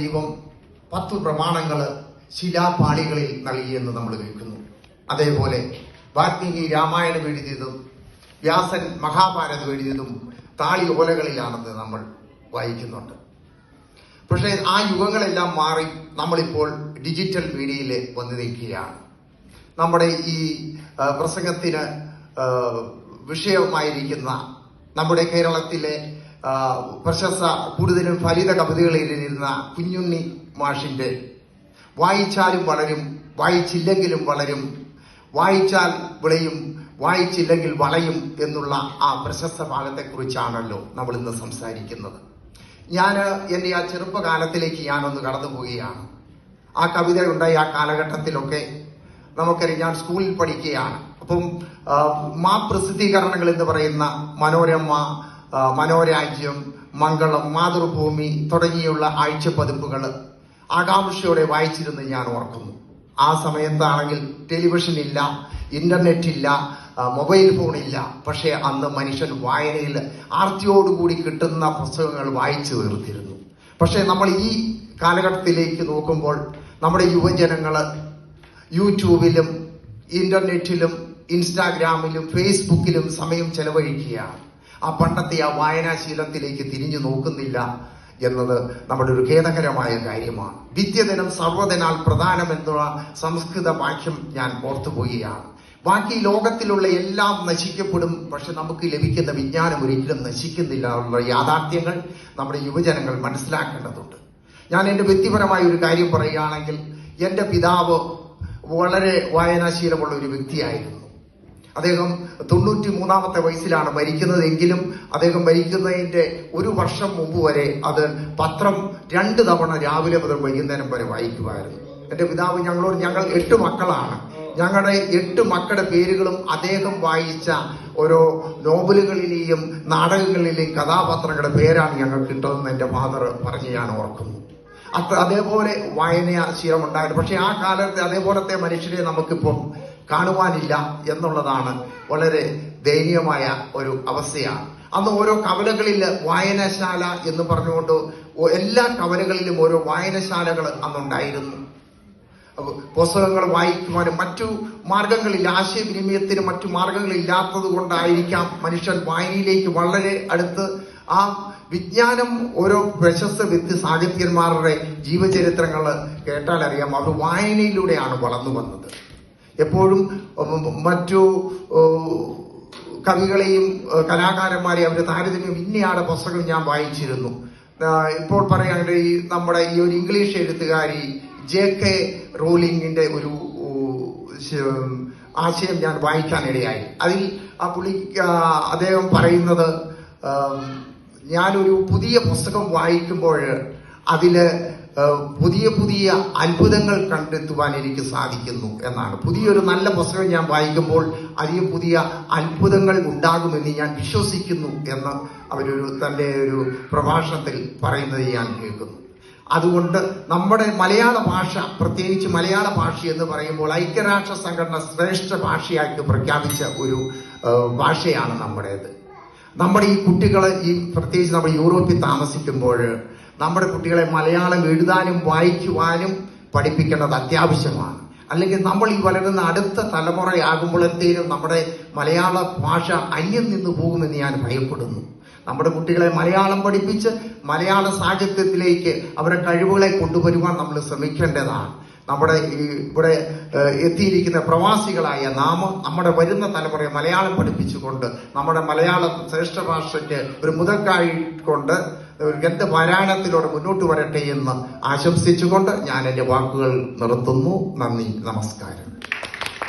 ദൈവം പത്ത് പ്രമാണങ്ങൾ ശിലാപാളികളിൽ നൽകിയെന്ന് നമ്മൾ കേൾക്കുന്നു. അതേപോലെ വാൽമീകി രാമായണം എഴുതിയതും വ്യാസൻ മഹാഭാരതം എഴുതിയതും താളി ഓലകളിലാണെന്ന് നമ്മൾ വായിക്കുന്നുണ്ട്. പക്ഷേ ആ യുഗങ്ങളെല്ലാം മാറി നമ്മളിപ്പോൾ ഡിജിറ്റൽ മീഡിയയിൽ വന്നു നിൽക്കുകയാണ്. നമ്മുടെ ഈ പ്രസംഗത്തിന് വിഷയമായിരിക്കുന്ന നമ്മുടെ കേരളത്തിലെ പ്രശസ്ത കൂടുതലും ഫലിത കവിതകളിലിരുന്ന കുഞ്ഞുണ്ണി മാഷിന്റെ വായിച്ചാലും വളരും വായിച്ചില്ലെങ്കിലും വളരും വായിച്ചാൽ വിളയും വായിച്ചില്ലെങ്കിൽ വളയും എന്നുള്ള ആ പ്രശസ്ത ഭാഗത്തെക്കുറിച്ചാണല്ലോ നമ്മൾ ഇന്ന് സംസാരിക്കുന്നത്. ഞാൻ എന്റെ ആ ചെറുപ്പകാലത്തിലേക്ക് ഞാനൊന്ന് കടന്നു പോവുകയാണ് ആ കവിത ഉണ്ടായ ആ കാലഘട്ടത്തിലൊക്കെ നമുക്കറിയാം ഞാൻ സ്കൂളിൽ പഠിക്കുകയാണ്. അപ്പം മാ പ്രസിദ്ധീകരണങ്ങൾ എന്ന് പറയുന്ന മനോരമ മനോരാജ്യം മംഗളം മാതൃഭൂമി തുടങ്ങിയുള്ള ആഴ്ച ആഴ്ചപ്പതിപ്പുകൾ ആകാംക്ഷയോടെ വായിച്ചിരുന്ന് ഞാൻ ഓർക്കുന്നു. ആ സമയത്താണെങ്കിൽ ടെലിവിഷൻ ഇല്ല ഇന്റർനെറ്റ് ഇല്ല മൊബൈൽ ഫോൺ ഇല്ല. പക്ഷേ അന്ന് മനുഷ്യൻ വായനയിൽ ആർത്തിയോടുകൂടി കിട്ടുന്ന പുസ്തകങ്ങൾ വായിച്ചു തീർത്തിരുന്നു പക്ഷേ നമ്മൾ ഈ കാലഘട്ടത്തിലേക്ക് നോക്കുമ്പോൾ നമ്മുടെ യുവജനങ്ങൾ യൂട്യൂബിലും ഇന്റർനെറ്റിലും ഇൻസ്റ്റാഗ്രാമിലും ഫേസ്ബുക്കിലും സമയം ചെലവഴിക്കുകയാണ്. ആ പണ്ടത്തെ ആ വായനാശീലത്തിലേക്ക് തിരിഞ്ഞു നോക്കുന്നില്ല എന്നത് നമ്മുടെ ഒരു ഖേദകരമായ കാര്യമാണ്. വിദ്യദിനം സർവദിനാൽ പ്രധാനമെന്നുള്ള സംസ്കൃത വാക്യം ഞാൻ ഓർത്തുപോവുകയാണ്. ബാക്കി ലോകത്തിലുള്ള എല്ലാം നശിക്കപ്പെടും. പക്ഷെ നമുക്ക് ലഭിക്കുന്ന വിജ്ഞാനം ഒരിക്കലും നശിക്കുന്നില്ല എന്നുള്ള യാഥാർത്ഥ്യങ്ങൾ നമ്മുടെ യുവജനങ്ങൾ മനസ്സിലാക്കേണ്ടതുണ്ട്. ഞാൻ എന്റെ വ്യക്തിപരമായ ഒരു കാര്യം പറയുകയാണെങ്കിൽ എന്റെ പിതാവ് വളരെ വായനാശീലമുള്ള ഒരു വ്യക്തിയായിരുന്നു. അദ്ദേഹം തൊണ്ണൂറ്റി മൂന്നാമത്തെ വയസ്സിലാണ് മരിക്കുന്നതെങ്കിലും അദ്ദേഹം മരിക്കുന്നതിന്റെ ഒരു വർഷം മുമ്പ് വരെ അത് പത്രം രണ്ട് തവണ രാവിലെ മുതൽ വൈകുന്നേരം വരെ വായിക്കുമായിരുന്നു. എന്റെ പിതാവ് ഞങ്ങളോട് ഞങ്ങൾ എട്ട് മക്കളാണ്. ഞങ്ങളുടെ എട്ട് മക്കളുടെ പേരുകളും അദ്ദേഹം വായിച്ച ഓരോ നോവലുകളിലെയും നാടകങ്ങളിലെയും കഥാപാത്രങ്ങളുടെ പേരാണ് ഞങ്ങൾ കിട്ടുന്നതെന്ന് എന്റെ ഫാദർ പറഞ്ഞ് ഞാൻ ഓർക്കുന്നു. അത്ര അതേപോലെ വായനാശീലം ഉണ്ടായിരുന്നു പക്ഷെ ആ കാലത്തെ അതേപോലത്തെ മനുഷ്യരെ നമുക്കിപ്പം കാണുവാനില്ല എന്നുള്ളതാണ് വളരെ ദയനീയമായ ഒരു അവസ്ഥയാണ്. അന്ന് ഓരോ കവലകളിൽ വായനശാല എന്ന് പറഞ്ഞുകൊണ്ട് എല്ലാ കവലകളിലും ഓരോ വായനശാലകൾ അന്നുണ്ടായിരുന്നു. പുസ്തകങ്ങൾ വായിക്കുവാനും മറ്റു മാർഗങ്ങളിൽ ആശയവിനിമയത്തിന് മറ്റു മാർഗങ്ങളില്ലാത്തത് കൊണ്ടായിരിക്കാം മനുഷ്യൻ വായനയിലേക്ക് വളരെ അടുത്ത് ആ വിജ്ഞാനം ഓരോ പ്രശസ്ത വ്യക്തി സാഹിത്യന്മാരുടെ ജീവചരിത്രങ്ങൾ കേട്ടാൽ അറിയാം. അവർ വായനയിലൂടെയാണ് വളർന്നു വന്നത്. എപ്പോഴും മറ്റു കവികളെയും കലാകാരന്മാരെയും അവർ താരതമ്യം ഇന്നയാളുടെ പുസ്തകം ഞാൻ വായിച്ചിരുന്നു. ഇപ്പോൾ പറയുകയാണെങ്കിൽ ഈ നമ്മുടെ ഈ ഒരു ഇംഗ്ലീഷ് എഴുത്തുകാരി ജെ കെ റോലിങ്ങിന്റെ ഒരു ആശയം ഞാൻ വായിക്കാനിടയായി അതിൽ ആ പുള്ളി അദ്ദേഹം പറയുന്നത് ഞാനൊരു പുതിയ പുസ്തകം വായിക്കുമ്പോൾ അതിൽ പുതിയ പുതിയ അത്ഭുതങ്ങൾ കണ്ടെത്തുവാൻ എനിക്ക് സാധിക്കുന്നു എന്നാണ്. പുതിയൊരു നല്ല പുസ്തകം ഞാൻ വായിക്കുമ്പോൾ അധികം പുതിയ അത്ഭുതങ്ങൾ ഉണ്ടാകുമെന്ന് ഞാൻ വിശ്വസിക്കുന്നു എന്ന് അവരൊരു തന്റെ ഒരു പ്രഭാഷണത്തിൽ പറയുന്നത് ഞാൻ കേൾക്കുന്നു. അതുകൊണ്ട് നമ്മുടെ മലയാള ഭാഷ പ്രത്യേകിച്ച് മലയാള ഭാഷ എന്ന് പറയുമ്പോൾ ഐക്യരാഷ്ട്ര സംഘടന ശ്രേഷ്ഠ ഭാഷയായിട്ട് പ്രഖ്യാപിച്ച ഒരു ഭാഷയാണ് നമ്മുടേത്. നമ്മുടെ ഈ കുട്ടികൾ ഈ പ്രത്യേകിച്ച് നമ്മൾ യൂറോപ്പിൽ താമസിക്കുമ്പോൾ നമ്മുടെ കുട്ടികളെ മലയാളം എഴുതാനും വായിക്കുവാനും പഠിപ്പിക്കേണ്ടത് അത്യാവശ്യമാണ്. അല്ലെങ്കിൽ നമ്മൾ ഈ വളരുന്ന അടുത്ത തലമുറയാകുമ്പോഴത്തേനും നമ്മുടെ മലയാള ഭാഷ അന്യം നിന്ന് പോകുമെന്ന് ഞാൻ ഭയപ്പെടുന്നു. നമ്മുടെ കുട്ടികളെ മലയാളം പഠിപ്പിച്ച് മലയാള സാഹിത്യത്തിലേക്ക് അവരുടെ കഴിവുകളെ കൊണ്ടുവരുവാൻ നമ്മൾ ശ്രമിക്കേണ്ടതാണ്. നമ്മുടെ ഈ ഇവിടെ എത്തിയിരിക്കുന്ന പ്രവാസികളായ നാം നമ്മുടെ വരുന്ന തലമുറയെ മലയാളം പഠിപ്പിച്ചുകൊണ്ട് നമ്മുടെ മലയാള ശ്രേഷ്ഠ ഭാഷയ്ക്ക് ഒരു മുതക്കായി കൊണ്ട് ഒരു എന്റെ പാരായണത്തിലൂടെ മുന്നോട്ട് വരട്ടെ എന്ന് ആശംസിച്ചുകൊണ്ട് ഞാൻ എന്റെ വാക്കുകൾ നിർത്തുന്നു. നന്ദി നമസ്കാരം.